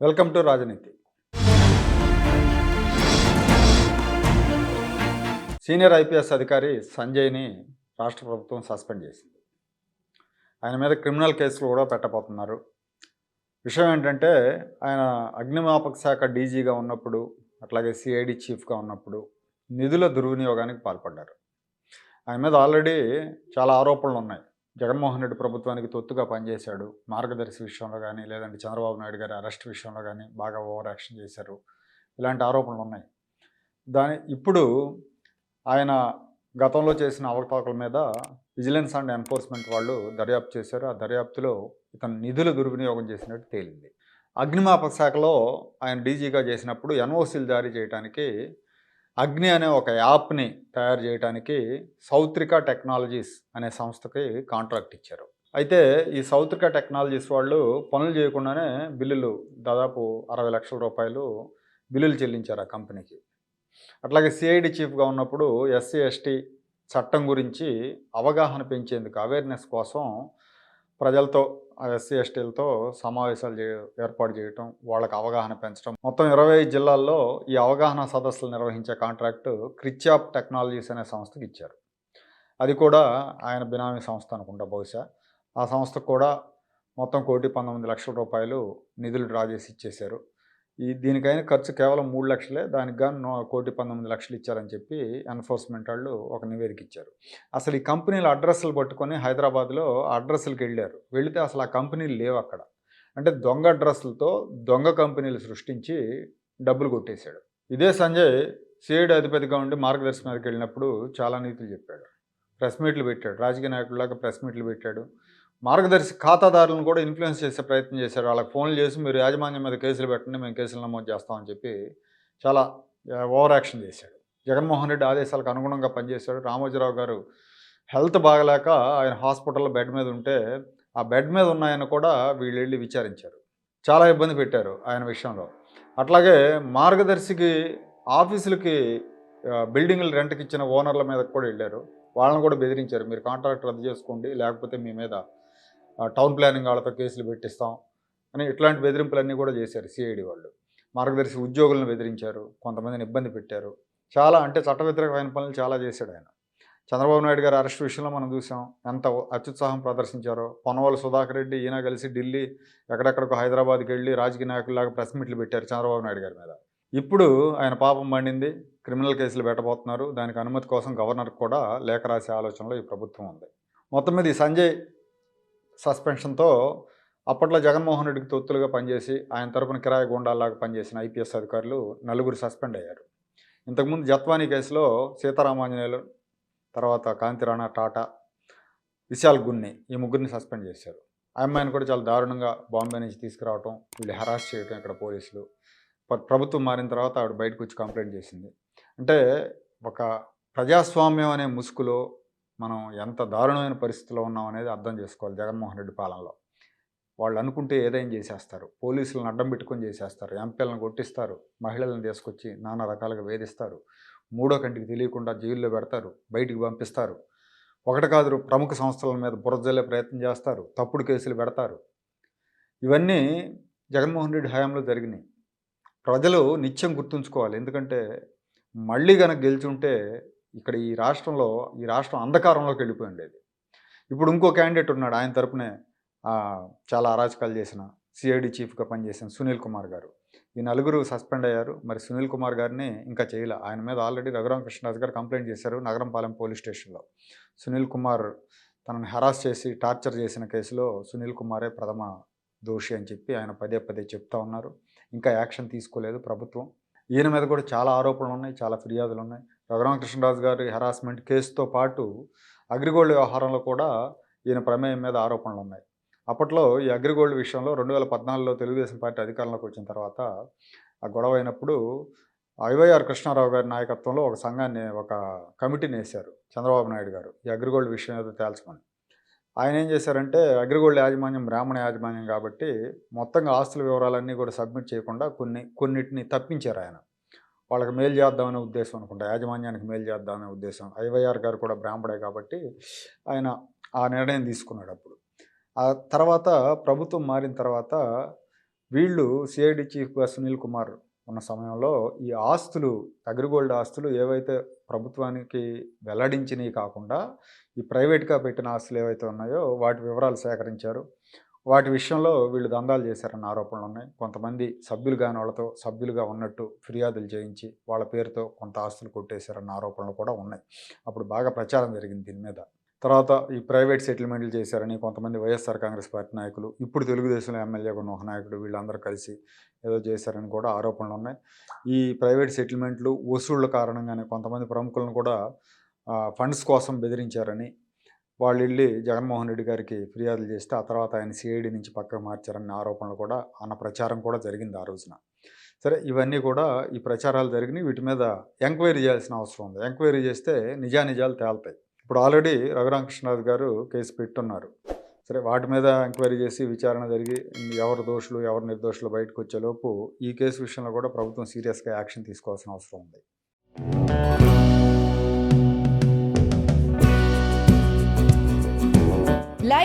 Welcome to Rajaneeti. Senior IPS అధికారి సంజయ్ని రాష్ట్ర ప్రభుత్వం సస్పెండ్ చేసింది. ఆయన మీద క్రిమినల్ కేసులు కూడా పెట్టబోతున్నారు. విషయం ఏంటంటే ఆయన అగ్నిమాపక శాఖ డీజీగా ఉన్నప్పుడు అట్లాగే సిఐడి చీఫ్గా ఉన్నప్పుడు నిధుల దుర్వినియోగానికి పాల్పడ్డారు. ఆయన మీద ఆల్రెడీ చాలా ఆరోపణలు ఉన్నాయి జగన్మోహన్ రెడ్డి ప్రభుత్వానికి తొత్తుగా పనిచేశాడు. మార్గదర్శి విషయంలో కానీ లేదంటే చంద్రబాబు నాయుడు గారి అరెస్ట్ విషయంలో కానీ బాగా ఓవర్ యాక్షన్ చేశారు. ఇలాంటి ఆరోపణలు ఉన్నాయి. దాని ఇప్పుడు ఆయన గతంలో చేసిన అవకతవకల మీద విజిలెన్స్ అండ్ ఎన్ఫోర్స్మెంట్ వాళ్ళు దర్యాప్తు చేశారు. ఆ దర్యాప్తులో ఇతను నిధుల దుర్వినియోగం చేసినట్టు తేలింది. అగ్నిమాపక శాఖలో ఆయన డీజీగా చేసినప్పుడు ఎన్ఓసీలు జారీ చేయడానికి అగ్ని అనే ఒక యాప్ని తయారు చేయడానికి సౌత్రిక టెక్నాలజీస్ అనే సంస్థకి కాంట్రాక్ట్ ఇచ్చారు. అయితే ఈ సౌత్రిక టెక్నాలజీస్ వాళ్ళు పనులు చేయకుండానే బిల్లులు దాదాపు అరవై లక్షల రూపాయలు బిల్లులు చెల్లించారు ఆ కంపెనీకి. అట్లాగే సిఐడి చీఫ్గా ఉన్నప్పుడు ఎస్సీ ఎస్టీ చట్టం గురించి అవగాహన పెంచేందుకు అవేర్నెస్ కోసం ప్రజలతో ఎస్సీ ఎస్టీలతో సమావేశాలు ఏర్పాటు చేయటం వాళ్ళకి అవగాహన పెంచడం మొత్తం ఇరవై జిల్లాల్లో ఈ అవగాహన సదస్సులు నిర్వహించే కాంట్రాక్టు క్రిచ్యాప్ టెక్నాలజీస్ అనే సంస్థకి ఇచ్చారు. అది కూడా ఆయన బినామీ సంస్థ అనుకుంటా బహుశా. ఆ సంస్థకు కూడా మొత్తం కోటి పంతొమ్మిది లక్షల రూపాయలు నిధులు డ్రా చేసి ఇచ్చేశారు. ఈ దీనికైనా ఖర్చు కేవలం మూడు లక్షలే దానికి గాను కోటి పంతొమ్మిది లక్షలు ఇచ్చారని చెప్పి ఎన్ఫోర్స్మెంట్ వాళ్ళు ఒక నివేదిక ఇచ్చారు. అసలు ఈ కంపెనీల అడ్రస్లు పట్టుకొని హైదరాబాద్లో అడ్రస్లకు వెళ్ళారు. వెళితే అసలు ఆ కంపెనీలు లేవు అక్కడ. అంటే దొంగ అడ్రస్లతో దొంగ కంపెనీలు సృష్టించి డబ్బులు కొట్టేశాడు. ఇదే సంజయ్ సిఐడి అధిపతిగా ఉండి మార్గదర్శి మీదకి వెళ్ళినప్పుడు చాలా నీతులు చెప్పాడు. ప్రెస్ మీట్లు పెట్టాడు. రాజకీయ నాయకుల్లాగా ప్రెస్ మీట్లు పెట్టాడు. మార్గదర్శి ఖాతాదారులను కూడా ఇన్ఫ్లుయెన్స్ చేసే ప్రయత్నం చేశారు. వాళ్ళకి ఫోన్లు చేసి మీరు యాజమాన్యం మీద కేసులు పెట్టండి మేము కేసులు నమోదు చేస్తామని చెప్పి చాలా ఓవర్ యాక్షన్ చేశాడు. జగన్మోహన్ రెడ్డి ఆదేశాలకు అనుగుణంగా పనిచేశాడు. రామోజీరావు గారు హెల్త్ బాగలేక ఆయన హాస్పిటల్లో బెడ్ మీద ఉంటే ఆ బెడ్ మీద ఉన్న ఆయన కూడా వీళ్ళు వెళ్ళి విచారించారు. చాలా ఇబ్బంది పెట్టారు ఆయన విషయంలో. అట్లాగే మార్గదర్శికి ఆఫీసులకి బిల్డింగ్లు రెంట్కి ఇచ్చిన ఓనర్ల మీద కూడా వెళ్ళారు. వాళ్ళని కూడా బెదిరించారు. మీరు కాంట్రాక్ట్ రద్దు చేసుకోండి లేకపోతే మీ మీద టౌన్ ప్లానింగ్ వాళ్ళతో కేసులు పెట్టిస్తాం అని ఇట్లాంటి బెదిరింపులన్నీ కూడా చేశారు సిఐడి వాళ్ళు. మార్గదర్శి ఉద్యోగులను బెదిరించారు కొంతమందిని ఇబ్బంది పెట్టారు. చాలా అంటే చట్ట వ్యతిరేకమైన పనులు చాలా చేశాడు ఆయన. చంద్రబాబు నాయుడు గారి అరెస్ట్ విషయంలో మనం చూసాం ఎంత అత్యుత్సాహం ప్రదర్శించారో. పొనవాళ్ళు సుధాకర్ రెడ్డి ఈయన కలిసి ఢిల్లీ ఎక్కడెక్కడికో హైదరాబాద్కి వెళ్ళి రాజకీయ నాయకుల్లాగా ప్రెస్ మీట్లు పెట్టారు చంద్రబాబు నాయుడు గారి మీద. ఇప్పుడు ఆయన పాపం పండింది క్రిమినల్ కేసులు పెట్టబోతున్నారు. దానికి అనుమతి కోసం గవర్నర్ కూడా లేఖ రాసే ఆలోచనలో ఈ ప్రభుత్వం ఉంది. మొత్తం మీద ఈ సంజయ్ సస్పెన్షన్తో అప్పట్లో జగన్మోహన్ రెడ్డికి తొత్తులుగా పనిచేసి ఆయన తరపున కిరాయి గుండాలాగా పనిచేసిన ఐపీఎస్ అధికారులు నలుగురు సస్పెండ్ అయ్యారు. ఇంతకుముందు జత్వానీ కేసులో సీతారామాంజనేయులు తర్వాత కాంతిరాణా టాటా విశాల్ గున్ని ఈ ముగ్గురిని సస్పెండ్ చేశారు. ఆ అమ్మాయిని కూడా చాలా దారుణంగా బాంబే నుంచి తీసుకురావటం వీళ్ళు హెరాస్ చేయటం ఇక్కడ పోలీసులు. ప్రభుత్వం మారిన తర్వాత ఆవిడ బయటకు వచ్చి కంప్లైంట్ చేసింది. అంటే ఒక ప్రజాస్వామ్యం అనే ముసుగులో మనం ఎంత దారుణమైన పరిస్థితిలో ఉన్నాం అనేది అర్థం చేసుకోవాలి జగన్మోహన్ రెడ్డి పాలనలో. వాళ్ళు అనుకుంటే ఏదైనా చేసేస్తారు. పోలీసులను అడ్డం పెట్టుకొని చేసేస్తారు. ఎంపీలను కొట్టిస్తారు. మహిళలను తీసుకొచ్చి నానా రకాలుగా వేధిస్తారు. మూడో కంటికి తెలియకుండా జైల్లో పెడతారు. బయటికి పంపిస్తారు. ఒకటి కాదు ప్రముఖ సంస్థల మీద బురజల్లే ప్రయత్నం చేస్తారు. తప్పుడు కేసులు పెడతారు. ఇవన్నీ జగన్మోహన్ రెడ్డి హయాంలో జరిగినాయి. ప్రజలు నిత్యం గుర్తుంచుకోవాలి. ఎందుకంటే మళ్ళీ కనుక గెలిచి ఉంటే ఇక్కడ ఈ రాష్ట్రంలో ఈ రాష్ట్రం అంధకారంలోకి వెళ్ళిపోయి ఉండేది ఇప్పుడు ఇంకో క్యాండిడేట్ ఉన్నాడు ఆయన తరపునే చాలా అరాచకాలు చేసిన సిఐడి చీఫ్గా పనిచేసిన సునీల్ కుమార్ గారు. ఈ నలుగురు సస్పెండ్ అయ్యారు. మరి సునీల్ కుమార్ గారిని ఇంకా చేయలే. ఆయన మీద ఆల్రెడీ రఘురామ కృష్ణరాజు గారు కంప్లైంట్ చేశారు నగరంపాలెం పోలీస్ స్టేషన్లో సునీల్ కుమార్ తనని హెరాస్ చేసి టార్చర్ చేసిన కేసులో సునీల్ కుమారే ప్రథమ దోషి అని చెప్పి ఆయన పదే పదే చెప్తా ఉన్నారు. ఇంకా యాక్షన్ తీసుకోలేదు ప్రభుత్వం. ఈయన మీద కూడా చాలా ఆరోపణలు ఉన్నాయి చాలా ఫిర్యాదులు ఉన్నాయి. రఘురామకృష్ణరాజు గారి హెరాస్మెంట్ కేసుతో పాటు అగ్రిగోల్డ్ వ్యవహారంలో కూడా ఈయన ప్రమేయం మీద ఆరోపణలు ఉన్నాయి. అప్పట్లో ఈ అగ్రిగోల్డ్ విషయంలో రెండు వేల పద్నాలుగులో తెలుగుదేశం పార్టీ అధికారంలోకి వచ్చిన తర్వాత ఆ గొడవ అయినప్పుడు ఐవైఆర్ కృష్ణారావు గారి నాయకత్వంలో ఒక సంఘాన్ని ఒక కమిటీని వేశారు చంద్రబాబు నాయుడు గారు ఈ అగ్రిగోల్డ్ విషయం ఏదో తేల్చమని ఆయన ఏం చేశారంటే అగ్రిగోల్డ్ యాజమాన్యం బ్రాహ్మణ యాజమాన్యం కాబట్టి మొత్తంగా ఆస్తుల వివరాలన్నీ కూడా సబ్మిట్ చేయకుండా కొన్ని కొన్నిటిని తప్పించారు ఆయన. వాళ్ళకి మేలు చేద్దామనే ఉద్దేశం అనుకుంటా యాజమాన్యానికి మేలు చేద్దామనే ఉద్దేశం. ఐవైఆర్ గారు కూడా బ్రాహ్మడే కాబట్టి ఆయన ఆ నిర్ణయం తీసుకున్నాడు అప్పుడు. ఆ తర్వాత ప్రభుత్వం మారిన తర్వాత వీళ్ళు సిఐడి చీఫ్గా సునీల్ కుమార్ ఉన్న సమయంలో ఈ ఆస్తులు అగ్రిగోల్డ్ ఆస్తులు ఏవైతే ప్రభుత్వానికి వెల్లడించినవి కాకుండా ఈ ప్రైవేట్గా పెట్టిన ఆస్తులు ఏవైతే ఉన్నాయో వాటి వివరాలు సేకరించారు. వాటి విషయంలో వీళ్ళు దందాలు చేశారన్న ఆరోపణలు ఉన్నాయి. కొంతమంది సభ్యులు కాని వాళ్ళతో సభ్యులుగా ఉన్నట్టు ఫిర్యాదులు చేయించి వాళ్ళ పేరుతో కొంత ఆస్తులు కొట్టేశారన్న ఆరోపణలు కూడా ఉన్నాయి. అప్పుడు బాగా ప్రచారం జరిగింది దీని మీద. తర్వాత ఈ ప్రైవేట్ సెటిల్మెంట్లు చేశారని కొంతమంది వైఎస్ఆర్ కాంగ్రెస్ పార్టీ నాయకులు ఇప్పుడు తెలుగుదేశంలో ఎమ్మెల్యే ఉన్న ఒక నాయకుడు వీళ్ళందరూ కలిసి ఏదో చేశారని కూడా ఆరోపణలు ఉన్నాయి. ఈ ప్రైవేట్ సెటిల్మెంట్లు వసూళ్ళ కారణంగానే కొంతమంది ప్రముఖులను కూడా ఫండ్స్ కోసం బెదిరించారని వాళ్ళు వెళ్ళి జగన్మోహన్ రెడ్డి గారికి ఫిర్యాదులు చేస్తే ఆ తర్వాత ఆయన సిఐడి నుంచి పక్కకు మార్చారన్న ఆరోపణలు కూడా అన్న ప్రచారం కూడా జరిగింది ఆ రోజున. సరే ఇవన్నీ కూడా ఈ ప్రచారాలు జరిగినాయి. వీటి మీద ఎంక్వైరీ చేయాల్సిన అవసరం ఉంది. ఎంక్వైరీ చేస్తే నిజానిజాలు తేలుతాయి. ఇప్పుడు ఆల్రెడీ రఘురామకృష్ణరాజు గారు కేసు పెట్టున్నారు. సరే వాటి మీద ఎంక్వైరీ చేసి విచారణ జరిగి ఎవరు దోషులు ఎవరు నిర్దోషులు బయటకు వచ్చేలోపు ఈ కేసు విషయంలో కూడా ప్రభుత్వం సీరియస్గా యాక్షన్ తీసుకోవాల్సిన అవసరం ఉంది.